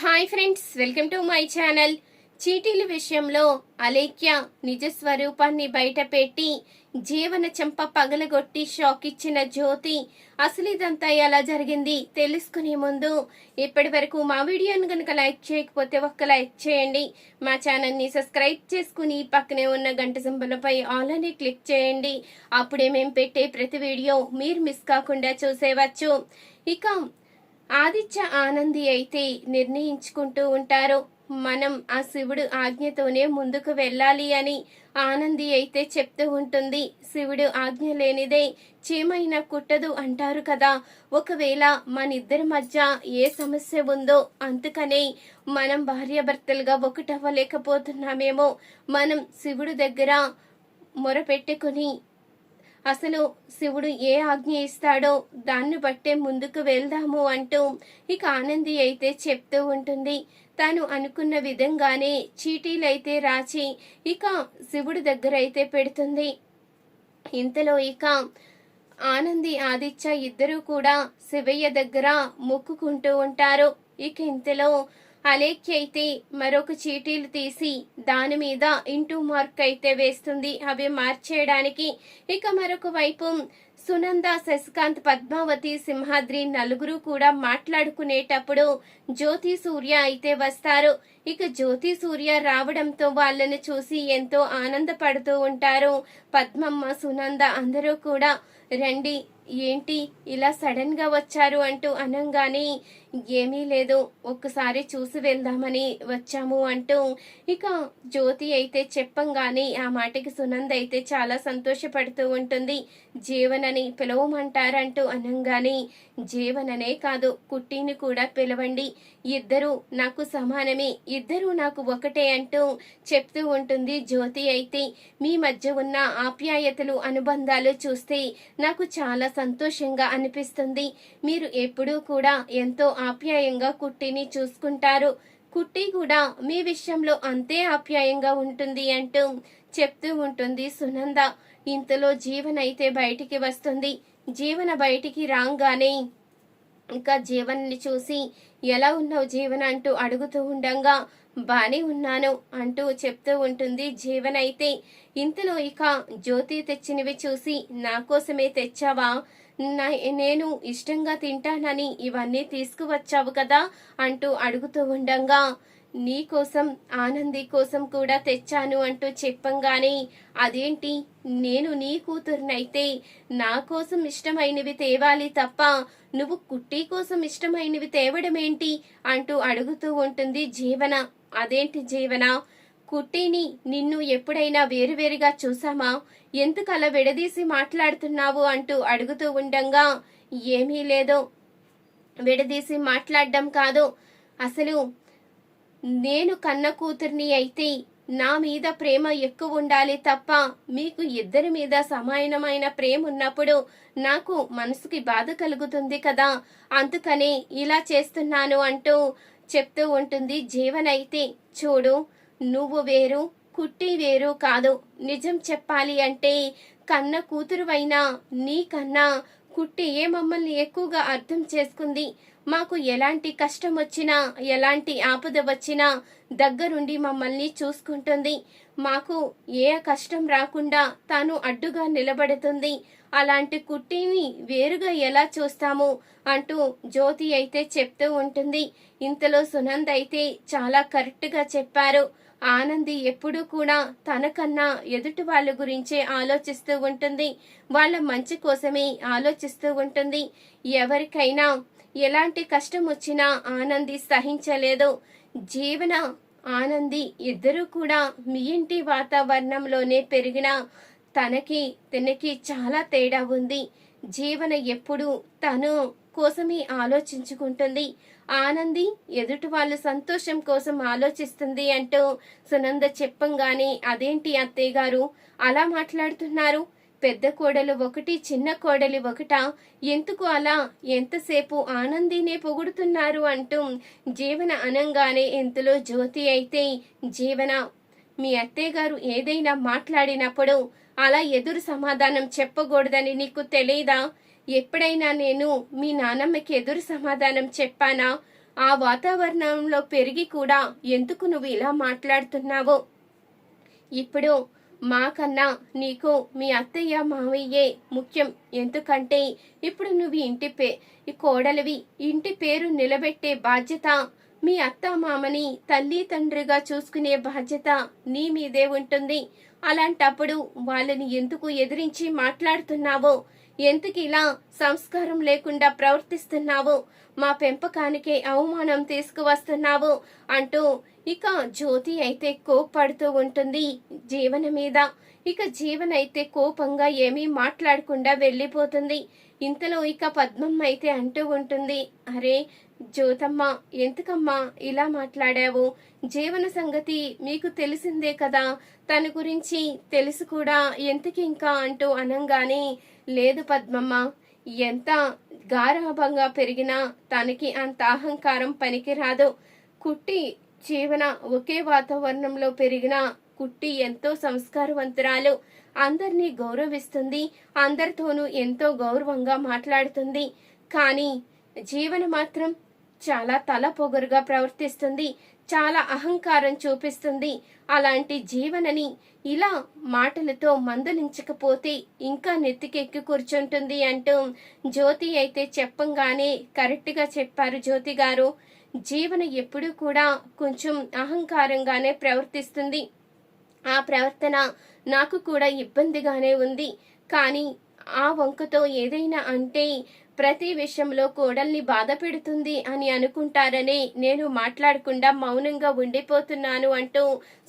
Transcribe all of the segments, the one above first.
Hi friends welcome to my channel. చీటీల విషయంలో అలేఖ్య నిజ స్వరూపాన్ని బయటపెట్టి జీవన చెంప పగలగొట్టి షాక్ ఇచ్చిన జ్యోతి అసలు ఇదంతా ఎలా జరిగింది తెలుసుకునే ముందు ఇప్పటి వరకు మా వీడియోను కనుక లైక్ చేయకపోతే ఒక్క లైక్ చేయండి. మా ఛానల్ని సబ్స్క్రైబ్ చేసుకుని పక్కనే ఉన్న గంట సింబలపై ఆల్ అని క్లిక్ చేయండి. అప్పుడే మేము పెట్టే ప్రతి వీడియో మీరు మిస్ కాకుండా చూసేవచ్చు. ఇక ఆదిత్య ఆనంది అయితే నిర్ణయించుకుంటూ ఉంటారు. మనం ఆ శివుడు ఆజ్ఞతోనే ముందుకు వెళ్ళాలి అని ఆనంది అయితే చెప్తూ ఉంటుంది. శివుడు ఆజ్ఞ లేనిదే చీమైన కుట్టదు అంటారు కదా. ఒకవేళ మన ఇద్దరి మధ్య ఏ సమస్య ఉందో అందుకనే మనం భార్యాభర్తలుగా ఒకటవ్వలేకపోతున్నామేమో. మనం శివుడు దగ్గర మొరపెట్టుకుని అసలు శివుడు ఏ ఆజ్ఞ ఇస్తాడో దాన్ని బట్టే ముందుకు వెళ్దాము అంటూ ఇక ఆనంది అయితే చెప్తూ ఉంటుంది. తాను అనుకున్న విధంగానే చీటీలైతే రాచి ఇక శివుడి దగ్గర అయితే పెడుతుంది. ఇంతలో ఇక ఆనంది ఆదిత్య ఇద్దరూ కూడా శివయ్య దగ్గర మొక్కుకుంటూ ఉంటారు. ఇక ఇంతలో అలేఖ్య అయితే మరొక చీటీలు తీసి దాని మీద ఇంటూ మార్క్ అయితే వేస్తుంది. అవి మార్చేయడానికి ఇక మరొక వైపు సునంద శశికాంత్ పద్మావతి సింహాద్రి నలుగురు కూడా మాట్లాడుకునేటప్పుడు జ్యోతి సూర్య అయితే వస్తారు. ఇక జ్యోతి సూర్య రావడంతో వాళ్ళని చూసి ఎంతో ఆనందపడుతూ ఉంటారు. పద్మమ్మ సునంద అందరూ కూడా రండి ఏంటి ఇలా సడన్గా వచ్చారు అంటూ అనంగానే ఏమీ లేదు ఒక్కసారి చూసి వెళ్దామని వచ్చాము అంటూ ఇక జ్యోతి అయితే చెప్పంగానే ఆ మాటకి సునంద అయితే చాలా సంతోషపడుతూ ఉంటుంది. జీవనని పిలవమంటారంటూ అనంగానే జీవననే కాదు కుట్టిని కూడా పిలవండి. ఇద్దరు నాకు సమానమే ఇద్దరు నాకు ఒకటే అంటూ చెప్తూ ఉంటుంది జ్యోతి అయితే. మీ మధ్య ఉన్న ఆప్యాయతలు అనుబంధాలు చూస్తే నాకు చాలా సంతోషంగా అనిపిస్తుంది. మీరు ఎప్పుడూ కూడా ఎంతో ఆప్యాయంగా కుట్టిని చూసుకుంటారు. కుట్టి కూడా మీ విషయంలో అంతే ఆప్యాయంగా ఉంటుంది అంటూ చెప్తూ ఉంటుంది సునంద. ఇంతలో జీవన్ అయితే బయటికి వస్తుంది. జీవన బయటికి రాగానే ఇంకా జీవన్ని చూసి ఎలా ఉన్నావు జీవన? అంటూ అడుగుతూ ఉండగా బానే ఉన్నాను అంటూ చెప్తూ ఉంటుంది జీవన్ అయితే. ఇంతలో ఇక జ్యోతి తెచ్చినవి చూసి నా కోసమే తెచ్చావా? నేను ఇష్టంగా తింటానని ఇవన్నీ తీసుకువచ్చావు కదా అంటూ అడుగుతూ ఉండంగా. నీ కోసం ఆనంది కోసం కూడా తెచ్చాను అంటూ చెప్పంగానే అదేంటి? నేను నీ కూతురునైతే నా కోసం ఇష్టమైనవి తేవాలి తప్ప నువ్వు కుట్టి కోసం ఇష్టమైనవి తేవడమేంటి? అంటూ అడుగుతూ ఉంటుంది జీవన. అదేంటి జీవన? కుట్టిని నిన్ను ఎప్పుడైనా వేరువేరుగా చూసామా? ఎందుకు అలా విడదీసి మాట్లాడుతున్నావు అంటూ అడుగుతూ ఉండంగా ఏమీ లేదు. విడదీసి మాట్లాడడం కాదు. అసలు నేను కన్న కూతుర్ని అయితే నా మీద ప్రేమ ఎక్కువ ఉండాలి తప్ప మీకు ఇద్దరి మీద సమానమైన ప్రేమ ఉన్నప్పుడు నాకు మనసుకి బాధ కలుగుతుంది కదా. అందుకనే ఇలా చేస్తున్నాను అంటూ చెప్తూ ఉంటుంది జీవనైతే చూడు నువ్వు వేరు కుట్టి వేరు కాదు. నిజం చెప్పాలి అంటే కన్న కూతురువైనా నీ కన్నా కుట్టి ఏ మమ్మల్ని ఎక్కువగా అర్థం చేసుకుంది? మాకు ఎలాంటి కష్టం వచ్చినా ఎలాంటి ఆపద వచ్చినా దగ్గరుండి మమ్మల్ని చూసుకుంటుంది. మాకు ఏ కష్టం రాకుండా తాను అడ్డుగా నిలబడుతుంది. అలాంటి కుట్టిని వేరుగా ఎలా చూస్తాము అంటూ జ్యోతి అయితే చెప్తూ ఉంటుంది. ఇంతలో సునంద్ అయితే చాలా కరెక్ట్గా చెప్పారు. ఆనంది ఎప్పుడూ కూడా తనకన్నా ఎదుటి వాళ్ళ గురించే ఆలోచిస్తూ ఉంటుంది. వాళ్ళ మంచి కోసమే ఆలోచిస్తూ ఉంటుంది. ఎవరికైనా ఎలాంటి కష్టం వచ్చినా ఆనంది సహించలేదు. జీవన ఆనంది ఇద్దరూ కూడా మీ ఇంటి వాతావరణంలోనే పెరిగిన తనకి తనకి చాలా తేడా ఉంది. జీవన ఎప్పుడు తను కోసమే ఆలోచించుకుంటుంది. ఆనంది ఎదుటి వాళ్ళ సంతోషం కోసం ఆలోచిస్తుంది అంటూ సునంద చెప్పంగానే అదేంటి అత్తయ్య గారు? అలా మాట్లాడుతున్నారు. పెద్ద కోడలు ఒకటి చిన్న కోడలి ఒకటా. ఎందుకు అలా? ఎంతసేపు ఆనందినే పొగుడుతున్నారు? అంటూ జీవన అనంగానే ఎంతలో జ్యోతి అయితే జీవన మీ అత్తయ్య గారు ఏదైనా మాట్లాడినప్పుడు అలా ఎదురు సమాధానం చెప్పకూడదని నీకు తెలియదా ఎప్పుడైనా నేను మీ నానమ్మకి ఎదురు సమాధానం చెప్పానా? ఆ వాతావరణంలో పెరిగి కూడా ఎందుకు నువ్వు ఇలా మాట్లాడుతున్నావో? ఇప్పుడు మాకన్నా నీకు మీ అత్తయ్య మావయ్యే ముఖ్యం. ఎందుకంటే ఇప్పుడు నువ్వు ఇంటి పే కోడలివి. ఇంటి పేరు నిలబెట్టే బాధ్యత మీ అత్త మామని తల్లి తండ్రిగా చూసుకునే బాధ్యత నీ మీదే ఉంటుంది. అలాంటప్పుడు వాళ్ళని ఎందుకు ఎదిరించి మాట్లాడుతున్నావో ఎందుకు ఇలా సంస్కారం లేకుండా ప్రవర్తిస్తున్నావో? మా పెంపకానికే అవమానం తీసుకువస్తున్నావు అంటూ ఇక జ్యోతి అయితే కోప్పడుతూ ఉంటుంది జీవన మీద. ఇక జీవన్ అయితే కోపంగా ఏమీ మాట్లాడకుండా వెళ్ళిపోతుంది. ఇంతలో ఇక పద్మమ్మ అయితే అంటూ ఉంటుంది అరే జ్యోతమ్మ ఎందుకమ్మా ఇలా మాట్లాడావు? జీవన సంగతి మీకు తెలిసిందే కదా. తన గురించి తెలుసు కూడా. ఎందుకు ఇంకా అంటూ అనంగానే లేదు పద్మమ్మ. ఎంత గారాభంగా పెరిగినా తనకి అంత అహంకారం పనికిరాదు. కుట్టి జీవన ఒకే వాతావరణంలో పెరిగిన కుట్టి ఎంతో సంస్కారవంతురాలు. అందరినీ గౌరవిస్తుంది. అందరితోనూ ఎంతో గౌరవంగా మాట్లాడుతుంది. కానీ జీవన మాత్రం చాలా తల పొగరుగా ప్రవర్తిస్తుంది. చాలా అహంకారం చూపిస్తుంది. అలాంటి జీవనని ఇలా మాటలతో మందలించకపోతే ఇంకా నెత్తికెక్కి కూర్చుంటుంది అంటూ జ్యోతి అయితే చెప్పంగానే కరెక్ట్గా చెప్పారు జ్యోతి గారు. జీవన ఎప్పుడూ కూడా కొంచెం అహంకారంగానే ప్రవర్తిస్తుంది. ఆ ప్రవర్తన నాకు కూడా ఇబ్బందిగానే ఉంది. కానీ ఆ వంకతో ఏదైనా అంటే ప్రతి విషయంలో కోడల్ని బాధ పెడుతుంది అని అనుకుంటారని నేను మాట్లాడకుండా మౌనంగా ఉండిపోతున్నాను అంటూ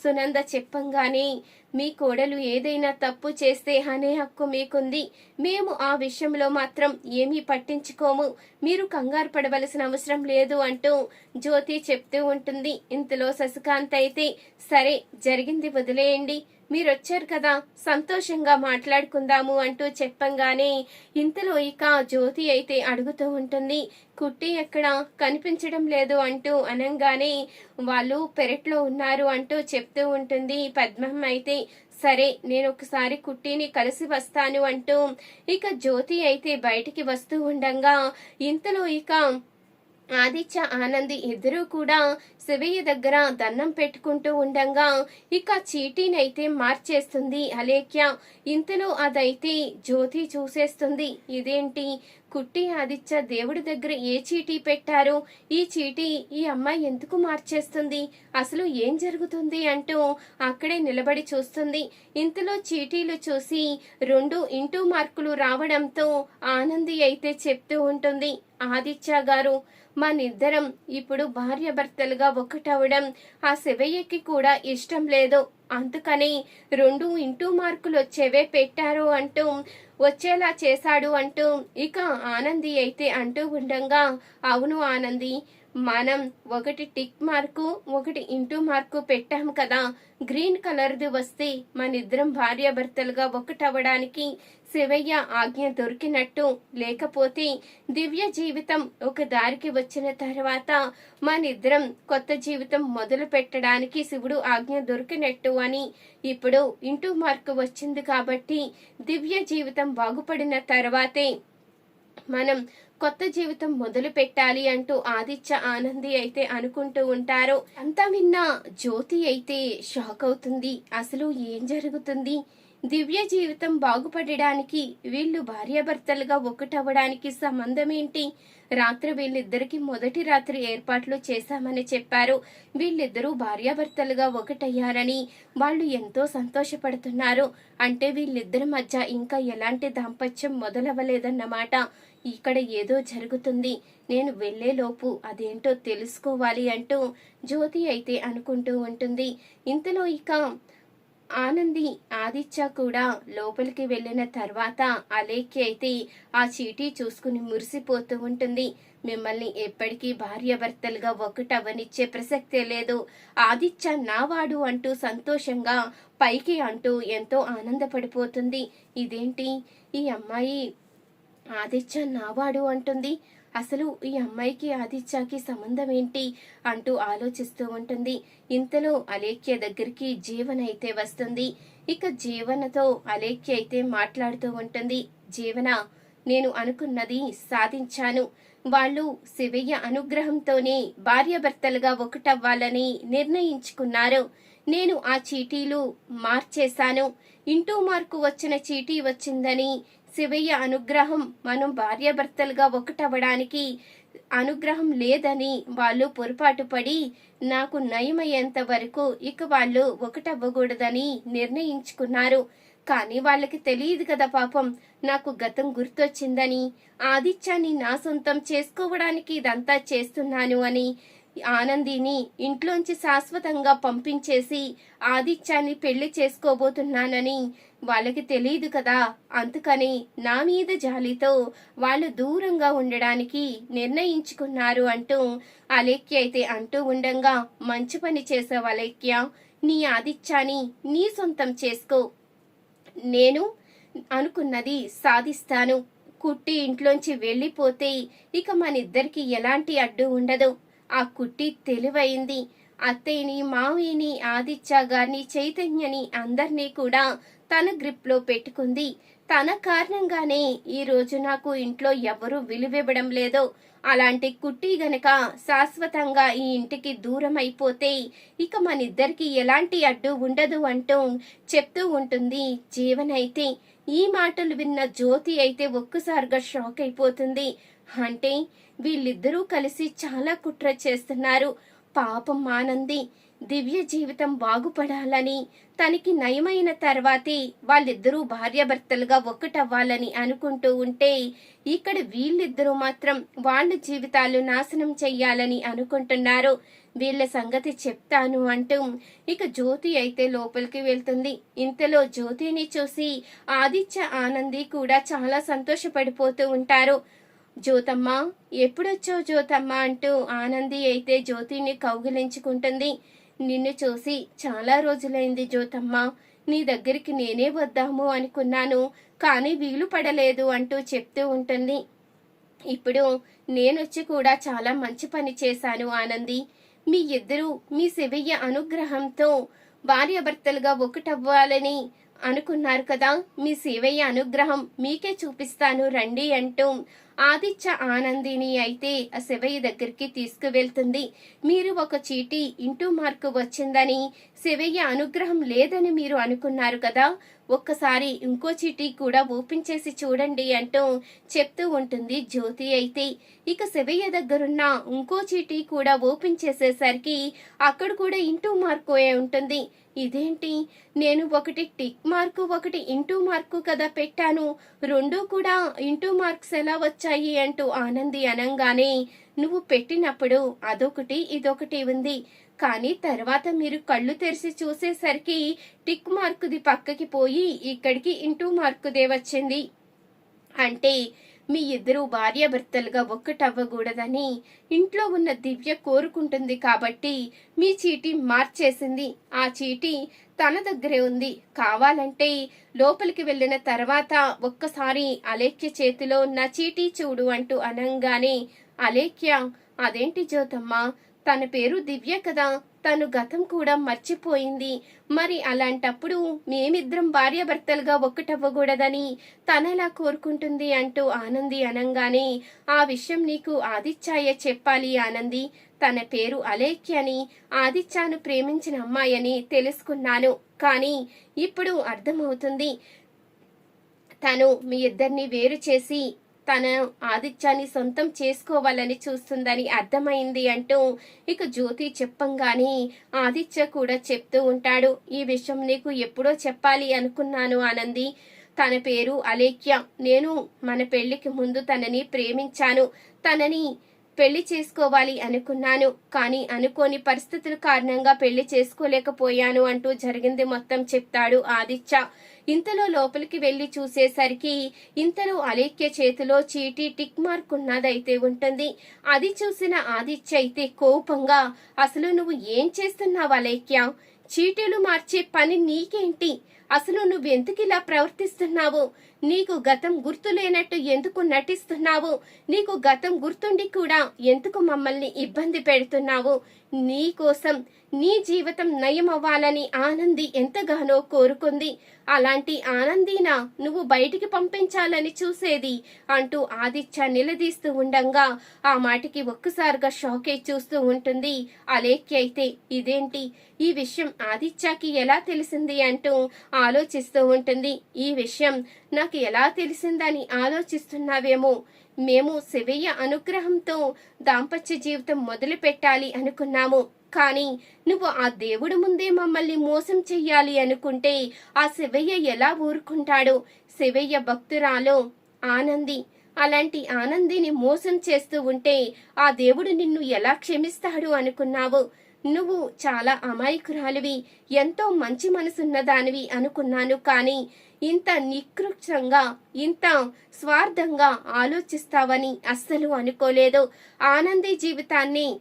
సునంద చెప్పంగానే మీ కోడలు ఏదైనా తప్పు చేస్తే అనే హక్కు మీకుంది. మేము ఆ విషయంలో మాత్రం ఏమీ పట్టించుకోము. మీరు కంగారు పడవలసిన అవసరం లేదు అంటూ జ్యోతి చెప్తూ ఉంటుంది. ఇంతలో శశికాంత్ అయితే సరే జరిగింది వదిలేయండి. మీరొచ్చారు కదా సంతోషంగా మాట్లాడుకుందాము అంటూ చెప్పంగానే ఇంతలో ఇక జ్యోతి అయితే అడుగుతూ ఉంటుంది కుట్టి ఎక్కడ? కనిపించడం లేదు అంటూ అనంగానే వాళ్ళు పెరట్లో ఉన్నారు అంటూ చెప్తూ ఉంటుంది పద్మం అయితే సరే నేను ఒకసారి కుట్టిని కలిసి వస్తాను అంటూ ఇక జ్యోతి అయితే బయటికి వస్తూ ఉండగా ఇంతలో ఇక ఆదిత్య ఆనంది ఇద్దరూ కూడా శివయ్య దగ్గర దండం పెట్టుకుంటూ ఉండగా ఇక చీటీనైతే మార్చేస్తుంది అలేఖ్య. ఇంతలో అదైతే జ్యోతి చూసేస్తుంది. ఇదేంటి? కుట్టి ఆదిత్య దేవుడి దగ్గర ఏ చీటీ పెట్టారు? ఈ చీటీ ఈ అమ్మాయి ఎందుకు మార్చేస్తుంది? అసలు ఏం జరుగుతుంది అంటూ అక్కడే నిలబడి చూస్తుంది. ఇంతలో చీటీలు చూసి రెండు ఇంటూ మార్కులు రావడంతో ఆనంది అయితే చెప్తూ ఉంటుంది. ఆదిత్య గారు మనిద్దరం ఇప్పుడు భార్యాభర్తలుగా ఒకటవడం ఆ శివయ్యకి కూడా ఇష్టం లేదు. అందుకని రెండు ఇంటూ మార్కులు వచ్చేవే పెట్టారు అంటూ వచ్చేలా చేశాడు అంటూ ఇక ఆనంది అయితే అంటూ ఉండగా అవును ఆనంది మనం ఒకటి టిక్ మార్కు ఒకటి ఇంటూ మార్కు పెట్టాం కదా గ్రీన్ కలర్ది వస్తే మనిద్దరం భార్యాభర్తలుగా ఒకటవడానికి శివయ్య ఆజ్ఞ దొరికినట్టు లేకపోతే దివ్య జీవితం ఒక దారికి వచ్చిన తర్వాత మనిద్దరం కొత్త జీవితం మొదలు పెట్టడానికి శివుడు ఆజ్ఞ దొరికినట్టు అని ఇప్పుడు ఇంటూ మార్కు వచ్చింది కాబట్టి దివ్య జీవితం బాగుపడిన తర్వాతే మనం కొత్త జీవితం మొదలు పెట్టాలి అంటూ ఆదిత్య ఆనంది అయితే అనుకుంటూ ఉంటారు. అంతా విన్న జ్యోతి అయితే షాక్ అవుతుంది. అసలు ఏం జరుగుతుంది? దివ్య జీవితం బాగుపడడానికి వీళ్ళు భార్యాభర్తలుగా ఒకటవ్వడానికి సంబంధం ఏంటి రాత్రి వీళ్ళిద్దరికి మొదటి రాత్రి ఏర్పాట్లు చేశామని చెప్పారు. వీళ్ళిద్దరూ భార్యాభర్తలుగా ఒకటయ్యారని వాళ్ళు ఎంతో సంతోషపడుతున్నారు. అంటే వీళ్ళిద్దరి మధ్య ఇంకా ఎలాంటి దాంపత్యం మొదలవ్వలేదన్నమాట. ఇక్కడ ఏదో జరుగుతుంది. నేను వెళ్ళేలోపు అదేంటో తెలుసుకోవాలి అంటూ జ్యోతి అయితే అనుకుంటూ ఉంటుంది. ఇంతలో ఇక ఆనంది ఆదిత్య కూడా లోపలికి వెళ్ళిన తర్వాత అలేఖ్య అయితే ఆ చీటీ చూసుకుని మురిసిపోతూ ఉంటుంది. మిమ్మల్ని ఎప్పటికీ భార్యాభర్తలుగా ఒకటవనిచ్చే ప్రసక్తే లేదు. ఆదిత్య నావాడు అంటూ సంతోషంగా పైకి అంటూ ఎంతో ఆనందపడిపోతుంది. ఇదేంటి? ఈ అమ్మాయి ఆదిత్య నావాడు అంటుంది. అసలు ఈ అమ్మాయికి ఆదిత్యకి సంబంధం ఏంటి అంటూ ఆలోచిస్తూ ఉంటుంది. ఇంతలో అలేఖ్య దగ్గరికి జీవన అయితే వస్తుంది. ఇక జీవనతో అలేఖ్య అయితే మాట్లాడుతూ ఉంటుంది. జీవన నేను అనుకున్నది సాధించాను. వాళ్ళు శివయ్య అనుగ్రహంతోనే భార్యాభర్తలుగా ఒకటవ్వాలని నిర్ణయించుకున్నారు. నేను ఆ చీటీలు మార్చేశాను. ఇంటూ మార్కు వచ్చిన చీటీ వచ్చిందని శివయ్య అనుగ్రహం మనం భార్యాభర్తలుగా ఒకటవ్వడానికి అనుగ్రహం లేదని వాళ్ళు పొరపాటు పడి నాకు నయమయ్యేంత వరకు ఇక వాళ్ళు ఒకటవ్వకూడదని నిర్ణయించుకున్నారు. కానీ వాళ్ళకి తెలియదు కదా పాపం నాకు గతం గుర్తొచ్చిందని. ఆదిత్యాన్ని నా సొంతం చేసుకోవడానికి ఇదంతా చేస్తున్నాను అని ఆనందిని ఇంట్లోంచి శాశ్వతంగా పంపించేసి ఆదిత్యాన్ని పెళ్ళి చేసుకోబోతున్నానని వాళ్ళకి తెలియదు కదా. అందుకని నా మీద జాలితో వాళ్ళు దూరంగా ఉండడానికి నిర్ణయించుకున్నారు అంటూ అలేఖ్య అయితే అంటూ ఉండంగా మంచి పని చేసావు అలేఖ్య. నీ ఆదిత్యాన్ని నీ సొంతం చేసుకో. నేను అనుకున్నది సాధిస్తాను. కుట్టి ఇంట్లోంచి వెళ్ళిపోతే ఇక మన ఇద్దరికి ఎలాంటి అడ్డు ఉండదు. ఆ కుట్టి తెలివైంది. అత్తయ్యని మావయ్యని ఆదిత్య గారిని చైతన్యని అందరినీ కూడా తన గ్రిప్లో పెట్టుకుంది. తన కారణంగానే ఈ రోజు నాకు ఇంట్లో ఎవరూ విలువివ్వడం లేదో. అలాంటి కుట్టి గనక శాశ్వతంగా ఈ ఇంటికి దూరం అయిపోతే ఇక మనిద్దరికి ఎలాంటి అడ్డు ఉండదు అంటూ చెప్తూ ఉంటుంది జీవనైతే ఈ మాటలు విన్న జ్యోతి అయితే ఒక్కసారిగా షాక్ అయిపోతుంది. అంటే వీళ్ళిద్దరూ కలిసి చాలా కుట్ర చేస్తున్నారు. పాపం ఆనంది దివ్య జీవితం బాగుపడాలని తనకి నయమైన తర్వాతే వాళ్ళిద్దరూ భార్యాభర్తలుగా ఒక్కటవ్వాలని అనుకుంటూ ఉంటే ఇక్కడ వీళ్ళిద్దరూ మాత్రం వాళ్ళ జీవితాలు నాశనం చెయ్యాలని అనుకుంటున్నారు. వీళ్ళ సంగతి చెప్తాను అంటూ ఇక జ్యోతి అయితే లోపలికి వెళ్తుంది. ఇంతలో జ్యోతిని చూసి ఆదిత్య ఆనంది కూడా చాలా సంతోషపడిపోతూ ఉంటారు. జ్యోతమ్మ ఎప్పుడొచ్చావు జ్యోతమ్మ అంటూ ఆనంది అయితే జ్యోతిని కౌగిలించుకుంటుంది. నిన్ను చూసి చాలా రోజులైంది జ్యోతమ్మ. నీ దగ్గరికి నేనే వద్దాము అనుకున్నాను కానీ వీలు పడలేదు అంటూ చెప్తూ ఉంటుంది. ఇప్పుడు నేనొచ్చి కూడా చాలా మంచి పని చేశాను ఆనంది. మీ ఇద్దరు మీ శివయ్య అనుగ్రహంతో భార్యాభర్తలుగా ఒకటవ్వాలని అనుకున్నారు కదా. మీ శివయ్య అనుగ్రహం మీకే చూపిస్తాను రండి అంటూ ఆదిత్య ఆనందిని అయితే ఆ శివయ్య దగ్గరికి తీసుకువెళ్తుంది. మీరు ఒక చీటీ ఇంటూ మార్కు వచ్చిందని శివయ్య అనుగ్రహం లేదని మీరు అనుకున్నారు కదా? ఒక్కసారి ఇంకో చీటీ కూడా ఓపెన్ చేసి చూడండి అంటూ చెప్తూ ఉంటుంది జ్యోతి అయితే. ఇక శివయ్య దగ్గరున్న ఇంకో చీటీ కూడా ఓపెన్ చేసేసరికి అక్కడ కూడా ఇంటూ మార్కు ఉంటుంది. ఇదేంటి? నేను ఒకటి టిక్ మార్కు ఒకటి ఇంటూ మార్కు కదా పెట్టాను. రెండూ కూడా ఇంటూ మార్క్స్ ఎలా వచ్చాయి అంటూ ఆనంది అనంగానే నువ్వు పెట్టినప్పుడు అదొకటి ఇదొకటి ఉంది. కానీ తర్వాత మీరు కళ్ళు తెరిచి చూసేసరికి టిక్ మార్కుది పక్కకి పోయి ఇక్కడికి ఇంటూ మార్కుదే వచ్చింది. అంటే మీ ఇద్దరు భార్యాభర్తలుగా ఒక్కటవ్వకూడదని ఇంట్లో ఉన్న దివ్య కోరుకుంటుంది కాబట్టి మీ చీటీ మార్చేసింది. ఆ చీటీ తన దగ్గరే ఉంది. కావాలంటే లోపలికి వెళ్ళిన తర్వాత ఒక్కసారి అలేఖ్య చేతిలో ఉన్న చీటీ చూడు అంటూ అనంగానే అలేఖ్య అదేంటి జ్యోతమ్మ? తన పేరు దివ్య కదా. తను గతం కూడా మర్చిపోయింది. మరి అలాంటప్పుడు మేమిద్దరం భార్యాభర్తలుగా ఒక్కటవ్వకూడదని తనలా కోరుకుంటుంది అంటూ ఆనంది అనంగానే ఆ విషయం నీకు ఆదిత్యాయ చెప్పాలి ఆనంది. తన పేరు అలేఖ్య అని ఆదిత్యాను ప్రేమించిన అమ్మాయని తెలుసుకున్నాను. కానీ ఇప్పుడు అర్థమవుతుంది. తను మీ ఇద్దరిని వేరు చేసి తన ఆదిత్యాన్ని సొంతం చేసుకోవాలని చూస్తుందని అర్థమైంది అంటూ ఇక జ్యోతి చెప్పంగానే ఆదిత్య కూడా చెప్తూ ఉంటాడు ఈ విషయం నీకు ఎప్పుడో చెప్పాలి అనుకున్నాను ఆనంది. తన పేరు అలేఖ్య. నేను మన పెళ్ళికి ముందు తనని ప్రేమించాను. తనని పెళ్ళి చేసుకోవాలి అనుకున్నాను. కానీ అనుకోని పరిస్థితుల కారణంగా పెళ్ళి చేసుకోలేకపోయాను అంటూ జరిగింది మొత్తం చెప్తాడు ఆదిత్య. ఇంతలో లోపలికి వెళ్ళి చూసేసరికి ఇంతలో అలేఖ్య చేతిలో చీటీ టిక్ మార్క్ ఉన్నదైతే ఉంటుంది. అది చూసిన ఆదిత్య అయితే కోపంగా అసలు నువ్వు ఏం చేస్తున్నావు అలేఖ్య? చీటీలు మార్చే పని నీకేంటి? అసలు నువ్వెందుకు ఇలా ప్రవర్తిస్తున్నావు? నీకు గతం గుర్తు లేనట్టు ఎందుకు నటిస్తున్నావు? నీకు గతం గుర్తుండి కూడా ఎందుకు మమ్మల్ని ఇబ్బంది పెడుతున్నావు? నీ కోసం నీ జీవితం నయం అవ్వాలని ఆనంది ఎంతగానో కోరుకుంది. అలాంటి ఆనందినా నువ్వు బయటికి పంపించాలని చూసేది అంటూ ఆదిత్య నిలదీస్తూ ఉండంగా ఆ మాటకి ఒక్కసారిగా షాకే చూస్తూ ఉంటుంది. అలేఖ్య అయితే ఇదేంటి? ఈ విషయం ఆదిత్యకి ఎలా తెలిసింది? అంటూ ఆలోచిస్తూ ఉంటుంది. ఈ విషయం నాకు ఎలా తెలిసిందని ఆలోచిస్తున్నావేమో? మేము శివయ్య అనుగ్రహంతో దాంపత్య జీవితం మొదలు పెట్టాలి అనుకున్నాము. కానీ నువ్వు ఆ దేవుడు ముందే మమ్మల్ని మోసం చెయ్యాలి అనుకుంటే ఆ శివయ్య ఎలా ఊరుకుంటాడు? శివయ్య భక్తురాలో ఆనంది. అలాంటి ఆనందిని మోసం చేస్తూ ఉంటే ఆ దేవుడు నిన్ను ఎలా క్షమిస్తాడు అనుకున్నావు? నువ్వు చాలా అమాయకురాలివి ఎంతో మంచి మనసున్నదానివి అనుకున్నాను కానీ ఇంత నికృక్షంగా ఇంత స్వార్థంగా ఆలోచిస్తావని అస్సలు అనుకోలేదు. ఆనంది జీవితాన్ని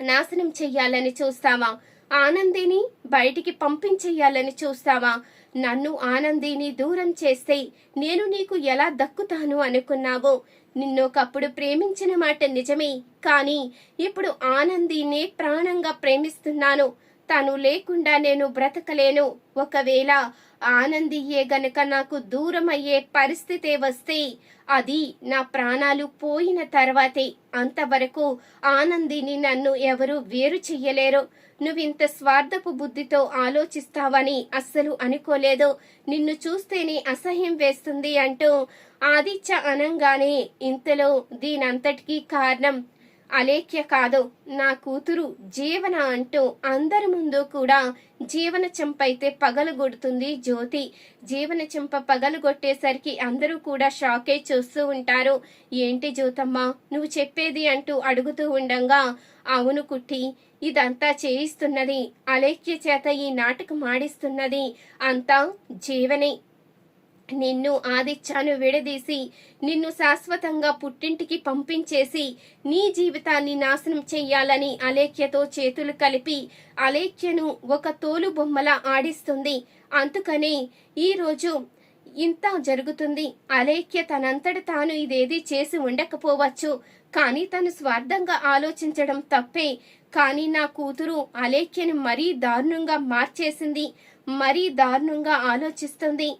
నాశనం చెయ్యాలని చూస్తావా? ఆనందిని బయటికి పంపించేయాలని చూస్తావా? నన్ను ఆనందిని దూరం చేస్తే నేను నీకు ఎలా దక్కుతాను అనుకున్నావో? నిన్నొకప్పుడు ప్రేమించిన మాట నిజమే కానీ ఇప్పుడు ఆనందినే ప్రాణంగా ప్రేమిస్తున్నాను. తను లేకుండా నేను బ్రతకలేను. ఒకవేళ ఆనందియే గనక నాకు దూరం అయ్యే పరిస్థితే వస్తే అది నా ప్రాణాలు పోయిన తర్వాతే. అంతవరకు ఆనందిని నన్ను ఎవరు వేరు చెయ్యలేరు. నువ్వింత స్వార్థపు బుద్ధితో ఆలోచిస్తావని అస్సలు అనుకోలేదు. నిన్ను చూస్తేనే అసహ్యం వేస్తుంది అంటూ ఆదిత్య అనంగానే ఇంతలో దీనంతటికీ కారణం అలేఖ్య కాదు. నా కూతురు జీవన అంటూ అందరి ముందు కూడా జీవన చెంపైతే పగలగొడుతుంది జ్యోతి. జీవన చెంప పగలగొట్టేసరికి అందరూ కూడా షాకే చూస్తూ ఉంటారు. ఏంటి జ్యోతమ్మ నువ్వు చెప్పేది అంటూ అడుగుతూ ఉండంగా అవును కుట్టి ఇదంతా చేయిస్తున్నది. అలేఖ్య చేత ఈ నాటకం ఆడిస్తున్నది. అంతా జీవనే. నిన్ను ఆదిత్యాను విడదీసి నిన్ను శాశ్వతంగా పుట్టింటికి పంపించేసి నీ జీవితాన్ని నాశనం చెయ్యాలని అలేఖ్యతో చేతులు కలిపి అలేఖ్యను ఒక తోలు బొమ్మలా ఆడిస్తుంది. అందుకనే ఈరోజు ఇంత జరుగుతుంది. అలేఖ్య తనంతట తాను ఇదేది చేసి ఉండకపోవచ్చు. కానీ తను స్వార్థంగా ఆలోచించడం తప్పే. కానీ నా కూతురు అలేఖ్యను మరీ దారుణంగా మార్చేసింది మరీ దారుణంగా ఆలోచిస్తుంది.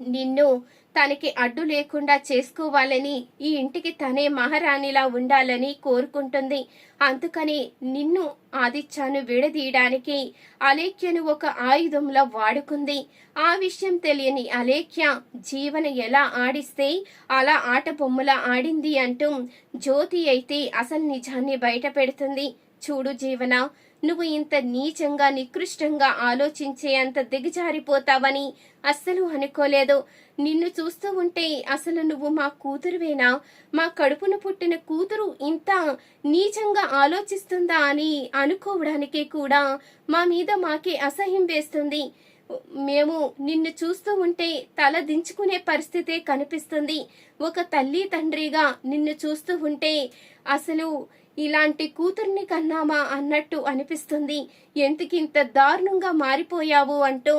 నిన్ను తనకి అడ్డు లేకుండా చేసుకోవాలని ఈ ఇంటికి తనే మహారాణిలా ఉండాలని కోరుకుంటుంది. అందుకని నిన్ను ఆదిత్యాను విడదీయడానికి అలేఖ్యను ఒక ఆయుధంలో వాడుకుంది. ఆ విషయం తెలియని అలేఖ్య జీవన ఎలా ఆడిస్తే అలా ఆట బొమ్మలా ఆడింది అంటూ జ్యోతి అయితే అసలు నిజాన్ని బయట పెడుతుంది చూడు జీవన నువ్వు ఇంత నీచంగా నికృష్టంగా ఆలోచించే అంత దిగజారిపోతావని అస్సలు అనుకోలేదు. నిన్ను చూస్తూ ఉంటే అసలు నువ్వు మా కూతురువేనా? మా కడుపున పుట్టిన కూతురు ఇంత నీచంగా ఆలోచిస్తుందా అని అనుకోవడానికి కూడా మా మీద మాకే అసహ్యం వేస్తుంది. మేము నిన్ను చూస్తూ ఉంటే తల దించుకునే పరిస్థితే కనిపిస్తుంది. ఒక తల్లి తండ్రిగా నిన్ను చూస్తూ ఉంటే అసలు ఇలాంటి కూతుర్ని కన్నామా అన్నట్టు అనిపిస్తుంది. ఎంతకింత దారుణంగా మారిపోయావు అంటూ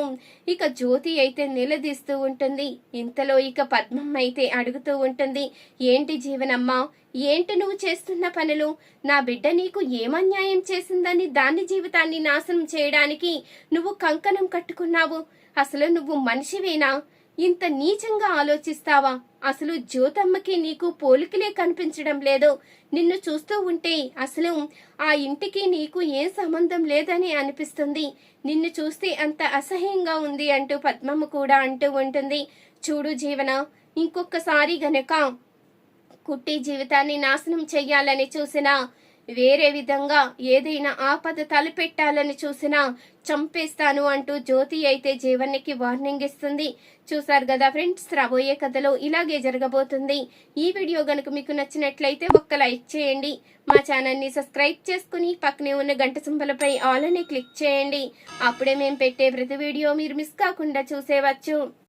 ఇక జ్యోతి అయితే నిలదీస్తూ ఉంటుంది. ఇంతలో ఇక పద్మం అయితే అడుగుతూ ఉంటుంది ఏంటి జీవనమ్మా ఏంటి నువ్వు చేస్తున్న పనులు? నా బిడ్డ నీకు ఏమన్యాయం చేసిందని దాని జీవితాన్ని నాశనం చేయడానికి నువ్వు కంకణం కట్టుకున్నావు. అసలు నువ్వు మనిషివేనా? ఇంత నీచంగా ఆలోచిస్తావా? అసలు జ్యోతమ్మకి నీకు పోలికలే కనిపించడం లేదు. నిన్ను చూస్తూ ఉంటే అసలు ఆ ఇంటికి నీకు ఏ సంబంధం లేదని అనిపిస్తుంది. నిన్ను చూస్తే అంత అసహ్యంగా ఉంది అంటూ పద్మమ్మ కూడా అంటూ ఉంటుంది. చూడు జీవన ఇంకొకసారి గనక కుట్టి జీవితాన్ని నాశనం చెయ్యాలని చూసినా వేరే విధంగా ఏదైనా ఆపద తలపెట్టాలని చూసినా చంపేస్తాను అంటూ జ్యోతి అయితే జీవన్నికి వార్నింగ్ ఇస్తుంది. చూసారు కదా ఫ్రెండ్స్ రాబోయే కథలో ఇలాగే జరగబోతుంది. ఈ వీడియో గనుక మీకు నచ్చినట్లయితే ఒక్క లైక్ చేయండి. మా ఛానల్ని సబ్స్క్రైబ్ చేసుకుని పక్కనే ఉన్న గంట సింబలపై ఆల్ అని క్లిక్ చేయండి. అప్పుడే మేము పెట్టే ప్రతి వీడియో మీరు మిస్ కాకుండా చూసేవచ్చు.